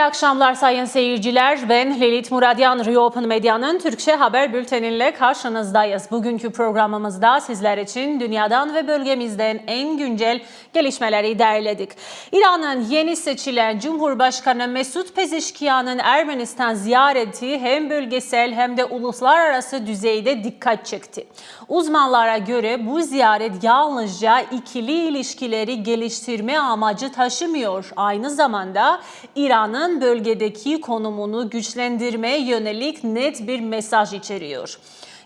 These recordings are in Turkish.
İyi akşamlar sayın seyirciler. Ben Lelit Muradyan, Rio Open Medya'nın Türkçe haber bülteniyle karşınızdayız. Bugünkü programımızda sizler için dünyadan ve bölgemizden en güncel gelişmeleri derledik. İran'ın yeni seçilen Cumhurbaşkanı Mesut Pezeshkian'ın Ermenistan ziyareti hem bölgesel hem de uluslararası düzeyde dikkat çekti. Uzmanlara göre bu ziyaret yalnızca ikili ilişkileri geliştirme amacı taşımıyor. Aynı zamanda İran'ın bölgedeki konumunu güçlendirmeye yönelik net bir mesaj içeriyor.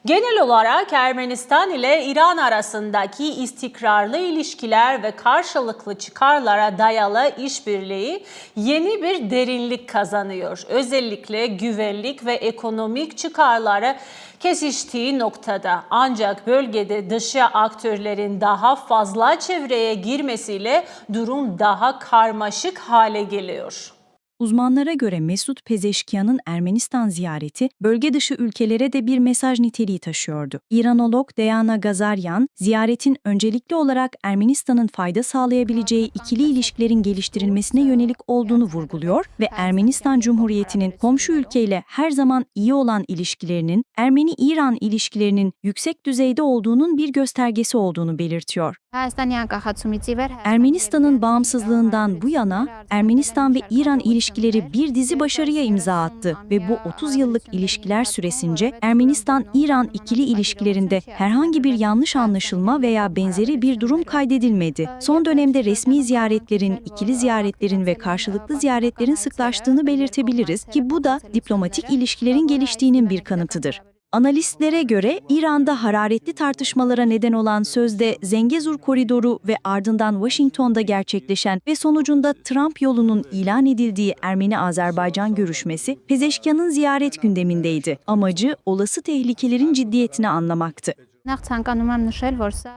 Genel olarak Ermenistan ile İran arasındaki istikrarlı ilişkiler ve karşılıklı çıkarlara dayalı işbirliği yeni bir derinlik kazanıyor. Özellikle güvenlik ve ekonomik çıkarları kesiştiği noktada ancak bölgede dışı aktörlerin daha fazla çevreye girmesiyle durum daha karmaşık hale geliyor. Uzmanlara göre Mesut Pezeşkian'ın Ermenistan ziyareti bölge dışı ülkelere de bir mesaj niteliği taşıyordu. İranolog Diana Gazaryan, ziyaretin öncelikli olarak Ermenistan'ın fayda sağlayabileceği ikili ilişkilerin geliştirilmesine yönelik olduğunu vurguluyor ve Ermenistan Cumhuriyeti'nin komşu ülkeyle her zaman iyi olan ilişkilerinin Ermeni-İran ilişkilerinin yüksek düzeyde olduğunun bir göstergesi olduğunu belirtiyor. Ermenistan'ın bağımsızlığından bu yana Ermenistan ve İran ilişkileri bir dizi başarıya imza attı ve bu 30 yıllık ilişkiler süresince Ermenistan-İran ikili ilişkilerinde herhangi bir yanlış anlaşılma veya benzeri bir durum kaydedilmedi. Son dönemde resmi ziyaretlerin, ikili ziyaretlerin ve karşılıklı ziyaretlerin sıklaştığını belirtebiliriz ki bu da diplomatik ilişkilerin geliştiğinin bir kanıtıdır. Analistlere göre İran'da hararetli tartışmalara neden olan sözde Zengezur Koridoru ve ardından Washington'da gerçekleşen ve sonucunda Trump yolunun ilan edildiği Ermeni-Azerbaycan görüşmesi Pezeşkian'ın ziyaret gündemindeydi. Amacı olası tehlikelerin ciddiyetini anlamaktı.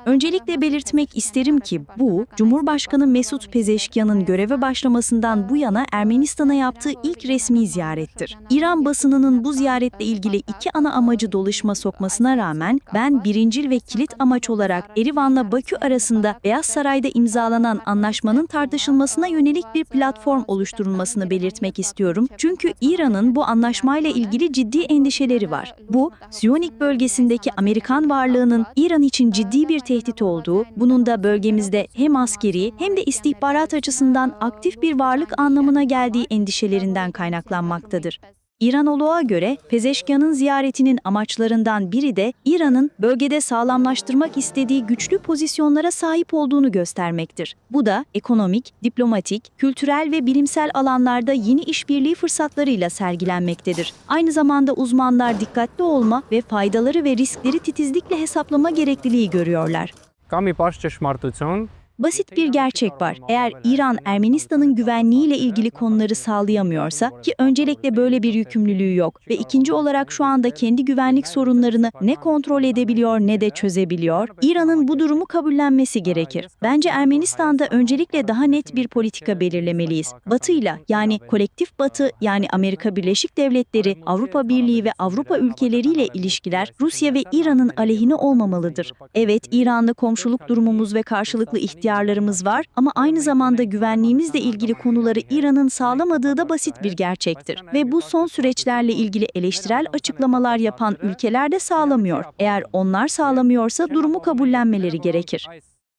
Öncelikle belirtmek isterim ki bu, Cumhurbaşkanı Mesut Pezeşkian'ın göreve başlamasından bu yana Ermenistan'a yaptığı ilk resmi ziyarettir. İran basınının bu ziyaretle ilgili iki ana amacı doluşma sokmasına rağmen ben birincil ve kilit amaç olarak Erivan'la Bakü arasında Beyaz Saray'da imzalanan anlaşmanın tartışılmasına yönelik bir platform oluşturulmasını belirtmek istiyorum. Çünkü İran'ın bu anlaşmayla ilgili ciddi endişeleri var. Bu, Siyonik bölgesindeki Amerikan varlığı varlığının İran için ciddi bir tehdit olduğu, bunun da bölgemizde hem askeri hem de istihbarat açısından aktif bir varlık anlamına geldiği endişelerinden kaynaklanmaktadır. İranoloğa göre Pezeşkan'ın ziyaretinin amaçlarından biri de İran'ın bölgede sağlamlaştırmak istediği güçlü pozisyonlara sahip olduğunu göstermektir. Bu da ekonomik, diplomatik, kültürel ve bilimsel alanlarda yeni işbirliği fırsatlarıyla sergilenmektedir. Aynı zamanda uzmanlar dikkatli olma ve faydaları ve riskleri titizlikle hesaplama gerekliliği görüyorlar. Kami paş çeşmartıcın Basit bir gerçek var. Eğer İran Ermenistan'ın güvenliğiyle ilgili konuları sağlayamıyorsa ki öncelikle böyle bir yükümlülüğü yok ve ikinci olarak şu anda kendi güvenlik sorunlarını ne kontrol edebiliyor ne de çözebiliyor. İran'ın bu durumu kabullenmesi gerekir. Bence Ermenistan'da öncelikle daha net bir politika belirlemeliyiz. Batı'yla yani kolektif Batı yani Amerika Birleşik Devletleri, Avrupa Birliği ve Avrupa ülkeleriyle ilişkiler Rusya ve İran'ın aleyhine olmamalıdır. Evet İran'la komşuluk durumumuz ve karşılıklı ihtiyaçlarımız ihtiyarlarımız var ama aynı zamanda güvenliğimizle ilgili konuları İran'ın sağlamadığı da basit bir gerçektir. Ve bu son süreçlerle ilgili eleştirel açıklamalar yapan ülkeler de sağlamıyor. Eğer onlar sağlamıyorsa durumu kabullenmeleri gerekir.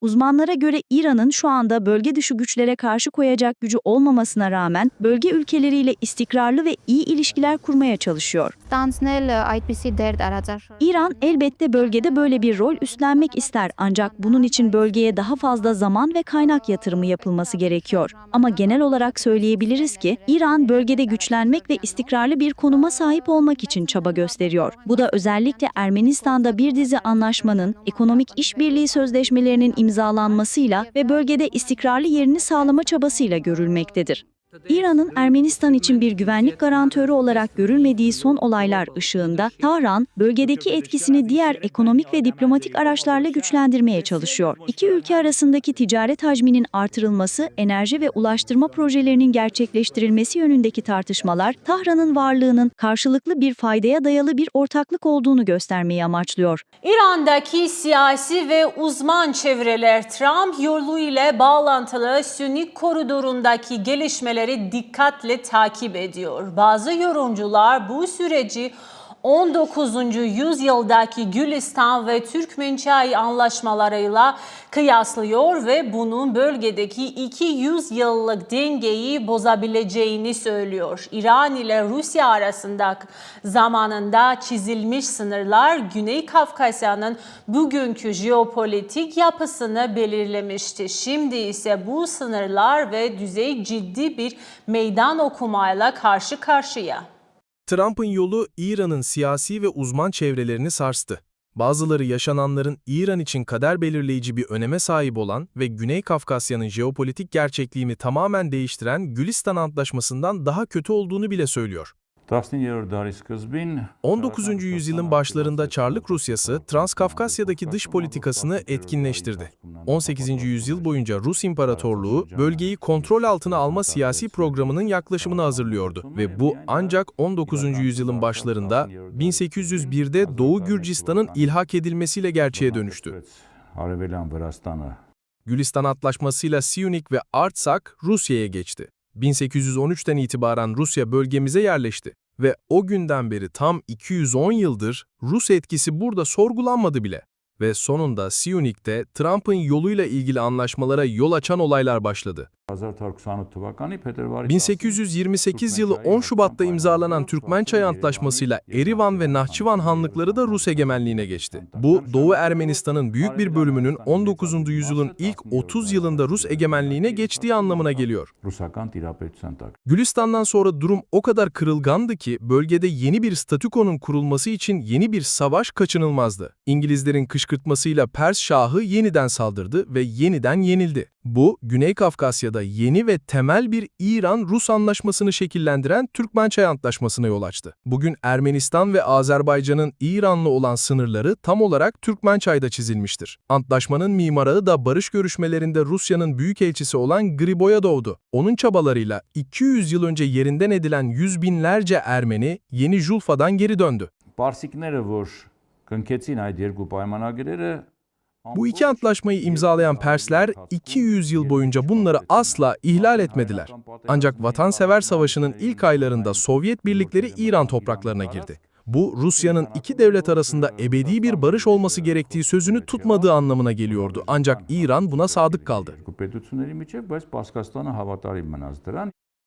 Uzmanlara göre İran'ın şu anda bölge dışı güçlere karşı koyacak gücü olmamasına rağmen bölge ülkeleriyle istikrarlı ve iyi ilişkiler kurmaya çalışıyor. İran elbette bölgede böyle bir rol üstlenmek ister ancak bunun için bölgeye daha fazla zaman ve kaynak yatırımı yapılması gerekiyor. Ama genel olarak söyleyebiliriz ki İran bölgede güçlenmek ve istikrarlı bir konuma sahip olmak için çaba gösteriyor. Bu da özellikle Ermenistan'da bir dizi anlaşmanın, ekonomik işbirliği sözleşmelerinin imzalanmasıyla ve bölgede istikrarlı yerini sağlama çabasıyla görülmektedir. İran'ın Ermenistan için bir güvenlik garantörü olarak görülmediği son olaylar ışığında Tahran, bölgedeki etkisini diğer ekonomik ve diplomatik araçlarla güçlendirmeye çalışıyor. İki ülke arasındaki ticaret hacminin artırılması, enerji ve ulaştırma projelerinin gerçekleştirilmesi yönündeki tartışmalar, Tahran'ın varlığının karşılıklı bir faydaya dayalı bir ortaklık olduğunu göstermeyi amaçlıyor. İran'daki siyasi ve uzman çevreler Trump yolu ile bağlantılı Sünni koridorundaki gelişmeleri gelişmeleri dikkatle takip ediyor. Bazı yorumcular bu süreci 19. yüzyıldaki Gülistan ve Türkmençay anlaşmalarıyla kıyaslıyor ve bunun bölgedeki 200 yıllık dengeyi bozabileceğini söylüyor. İran ile Rusya arasında zamanında çizilmiş sınırlar Güney Kafkasya'nın bugünkü jeopolitik yapısını belirlemişti. Şimdi ise bu sınırlar ve düzey ciddi bir meydan okumayla karşı karşıya. Trump'ın yolu İran'ın siyasi ve uzman çevrelerini sarstı. Bazıları yaşananların İran için kader belirleyici bir öneme sahip olan ve Güney Kafkasya'nın jeopolitik gerçekliğini tamamen değiştiren Gülistan Antlaşması'ndan daha kötü olduğunu bile söylüyor. 19. yüzyılın başlarında Çarlık Rusyası, Transkafkasya'daki dış politikasını etkinleştirdi. 18. yüzyıl boyunca Rus İmparatorluğu, bölgeyi kontrol altına alma siyasi programının yaklaşımını hazırlıyordu ve bu ancak 19. yüzyılın başlarında 1801'de Doğu Gürcistan'ın ilhak edilmesiyle gerçeğe dönüştü. Gülistan Antlaşması'yla Siyunik ve Artsak Rusya'ya geçti. 1813'ten itibaren Rusya bölgemize yerleşti ve o günden beri tam 210 yıldır Rus etkisi burada sorgulanmadı bile. Ve sonunda Siyunik'te Trump'ın yoluyla ilgili anlaşmalara yol açan olaylar başladı. 1828 yılı 10 Şubat'ta imzalanan Türkmençay Antlaşması'yla Erivan ve Nahçıvan hanlıkları da Rus egemenliğine geçti. Bu, Doğu Ermenistan'ın büyük bir bölümünün 19. yüzyılın ilk 30 yılında Rus egemenliğine geçtiği anlamına geliyor. Gülistan'dan sonra durum o kadar kırılgandı ki bölgede yeni bir statükonun kurulması için yeni bir savaş kaçınılmazdı. İngilizlerin kışkırtmasıyla Pers Şahı yeniden saldırdı ve yeniden yenildi. Bu, Güney Kafkasya'da yeni ve temel bir İran-Rus anlaşmasını şekillendiren Türkmençay Antlaşması'na yol açtı. Bugün Ermenistan ve Azerbaycan'ın İran'la olan sınırları tam olarak Türkmençay'da çizilmiştir. Antlaşmanın mimarı da barış görüşmelerinde Rusya'nın büyükelçisi olan Griboy'a doğdu. Onun çabalarıyla 200 yıl önce yerinden edilen yüz binlerce Ermeni Yeni Julfa'dan geri döndü. Պարսիկները, որ կնքեցին այդ երկու պայմանագրերը, bu iki antlaşmayı imzalayan Persler 200 yıl boyunca bunları asla ihlal etmediler. Ancak Vatansever Savaşı'nın ilk aylarında Sovyet birlikleri İran topraklarına girdi. Bu Rusya'nın iki devlet arasında ebedi bir barış olması gerektiği sözünü tutmadığı anlamına geliyordu. Ancak İran buna sadık kaldı.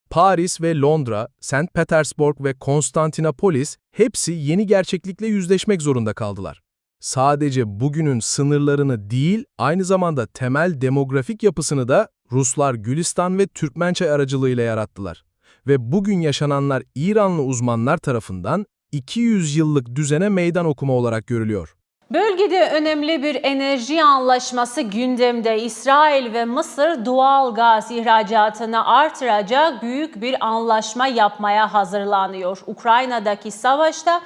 Paris ve Londra, St. Petersburg ve Konstantinopolis hepsi yeni gerçeklikle yüzleşmek zorunda kaldılar. Sadece bugünün sınırlarını değil, aynı zamanda temel demografik yapısını da Ruslar Gülistan ve Türkmençay aracılığıyla yarattılar. Ve bugün yaşananlar İranlı uzmanlar tarafından 200 yıllık düzene meydan okuma olarak görülüyor. Bölgede önemli bir enerji anlaşması gündemde. İsrail ve Mısır doğal gaz ihracatını artıracak büyük bir anlaşma yapmaya hazırlanıyor. Ukrayna'daki savaşta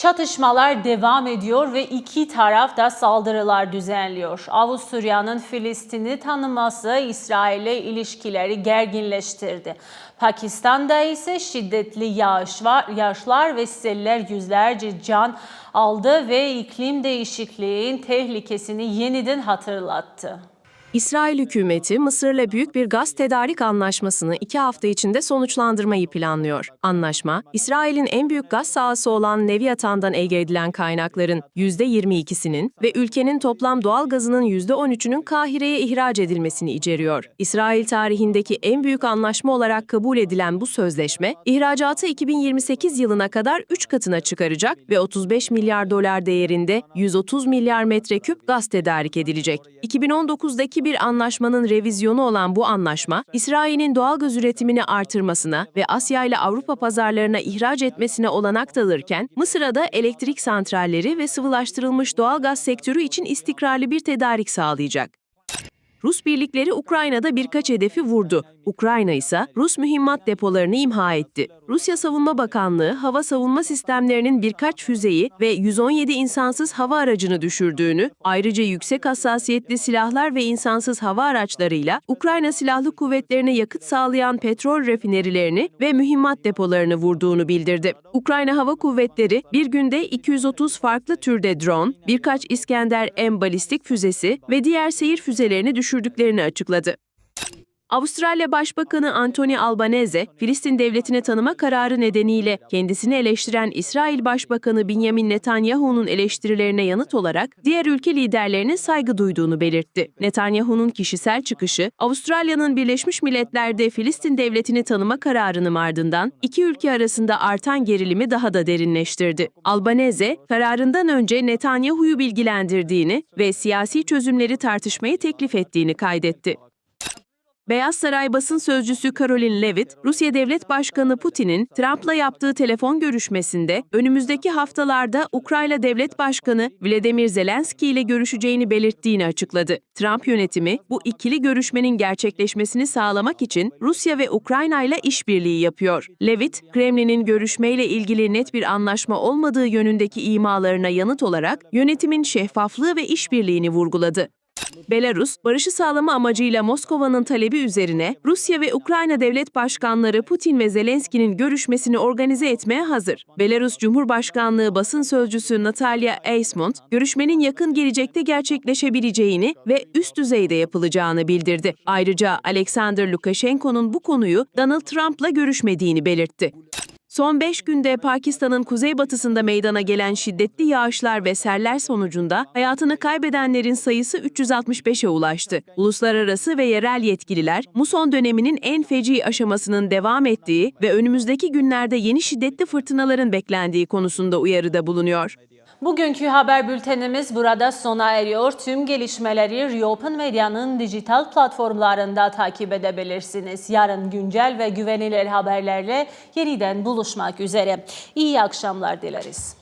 çatışmalar devam ediyor ve iki taraf da saldırılar düzenliyor. Avusturya'nın Filistin'i tanıması İsrail'le ilişkileri gerginleştirdi. Pakistan'da ise şiddetli yağış var, yağışlar ve seller yüzlerce can aldı ve iklim değişikliğin tehlikesini yeniden hatırlattı. İsrail hükümeti Mısır'la büyük bir gaz tedarik anlaşmasını iki hafta içinde sonuçlandırmayı planlıyor. Anlaşma, İsrail'in en büyük gaz sahası olan Leviathan'dan elde edilen kaynakların %22'sinin ve ülkenin toplam doğal gazının %13'ünün Kahire'ye ihraç edilmesini içeriyor. İsrail tarihindeki en büyük anlaşma olarak kabul edilen bu sözleşme, ihracatı 2028 yılına kadar 3 katına çıkaracak ve 35 milyar dolar değerinde 130 milyar metreküp gaz tedarik edilecek. 2019'daki bir anlaşmanın revizyonu olan bu anlaşma, İsrail'in doğalgaz üretimini artırmasına ve Asya ile Avrupa pazarlarına ihraç etmesine olanak tanırken, Mısır'a da elektrik santralleri ve sıvılaştırılmış doğalgaz sektörü için istikrarlı bir tedarik sağlayacak. Rus birlikleri Ukrayna'da birkaç hedefi vurdu. Ukrayna ise Rus mühimmat depolarını imha etti. Rusya Savunma Bakanlığı hava savunma sistemlerinin birkaç füzeyi ve 117 insansız hava aracını düşürdüğünü, ayrıca yüksek hassasiyetli silahlar ve insansız hava araçlarıyla Ukrayna Silahlı Kuvvetlerine yakıt sağlayan petrol refinerilerini ve mühimmat depolarını vurduğunu bildirdi. Ukrayna Hava Kuvvetleri bir günde 230 farklı türde drone, birkaç İskender M balistik füzesi ve diğer seyir füzelerini düşürdüklerini açıkladı. Avustralya Başbakanı Anthony Albanese, Filistin devletini tanıma kararı nedeniyle kendisini eleştiren İsrail Başbakanı Benjamin Netanyahu'nun eleştirilerine yanıt olarak diğer ülke liderlerine saygı duyduğunu belirtti. Netanyahu'nun kişisel çıkışı, Avustralya'nın Birleşmiş Milletler'de Filistin devletini tanıma kararının ardından iki ülke arasında artan gerilimi daha da derinleştirdi. Albanese, kararından önce Netanyahu'yu bilgilendirdiğini ve siyasi çözümleri tartışmayı teklif ettiğini kaydetti. Beyaz Saray basın sözcüsü Caroline Levitt, Rusya Devlet Başkanı Putin'in Trump'la yaptığı telefon görüşmesinde önümüzdeki haftalarda Ukrayna Devlet Başkanı Vladimir Zelenski ile görüşeceğini belirttiğini açıkladı. Trump yönetimi bu ikili görüşmenin gerçekleşmesini sağlamak için Rusya ve Ukrayna ile işbirliği yapıyor. Levitt, Kremlin'in görüşmeyle ilgili net bir anlaşma olmadığı yönündeki imalarına yanıt olarak yönetimin şeffaflığı ve işbirliğini vurguladı. Belarus, barışı sağlama amacıyla Moskova'nın talebi üzerine Rusya ve Ukrayna devlet başkanları Putin ve Zelenski'nin görüşmesini organize etmeye hazır. Belarus Cumhurbaşkanlığı basın sözcüsü Natalia Eismont, görüşmenin yakın gelecekte gerçekleşebileceğini ve üst düzeyde yapılacağını bildirdi. Ayrıca Alexander Lukashenko'nun bu konuyu Donald Trump'la görüşmediğini belirtti. Son 5 günde Pakistan'ın kuzeybatısında meydana gelen şiddetli yağışlar ve seller sonucunda hayatını kaybedenlerin sayısı 365'e ulaştı. Uluslararası ve yerel yetkililer, muson döneminin en feci aşamasının devam ettiği ve önümüzdeki günlerde yeni şiddetli fırtınaların beklendiği konusunda uyarıda bulunuyor. Bugünkü haber bültenimiz burada sona eriyor. Tüm gelişmeleri Reopen Medya'nın dijital platformlarında takip edebilirsiniz. Yarın güncel ve güvenilir haberlerle yeniden buluşmak üzere. İyi akşamlar dileriz.